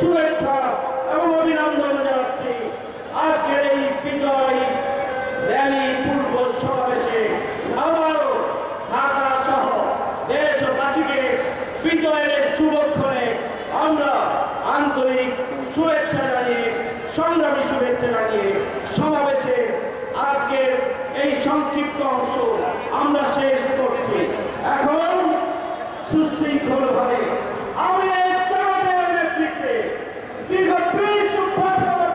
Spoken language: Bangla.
শুভেচ্ছা এবং অভিনন্দন জানাচ্ছি। আজকের এই বিজয় র্যালি পূর্ব সমাবেশে আবারও ঢাকা সহ দেশবাসীকে বিজয়ের শুভক্ষণে আমরা আন্তরিক শুভেচ্ছা জানিয়ে, সংগ্রামী শুভেচ্ছা জানিয়ে সমাবেশে আজকের এই সংক্ষিপ্ত অংশ আমরা শেষ করছি। এখন সুশৃঙ্খল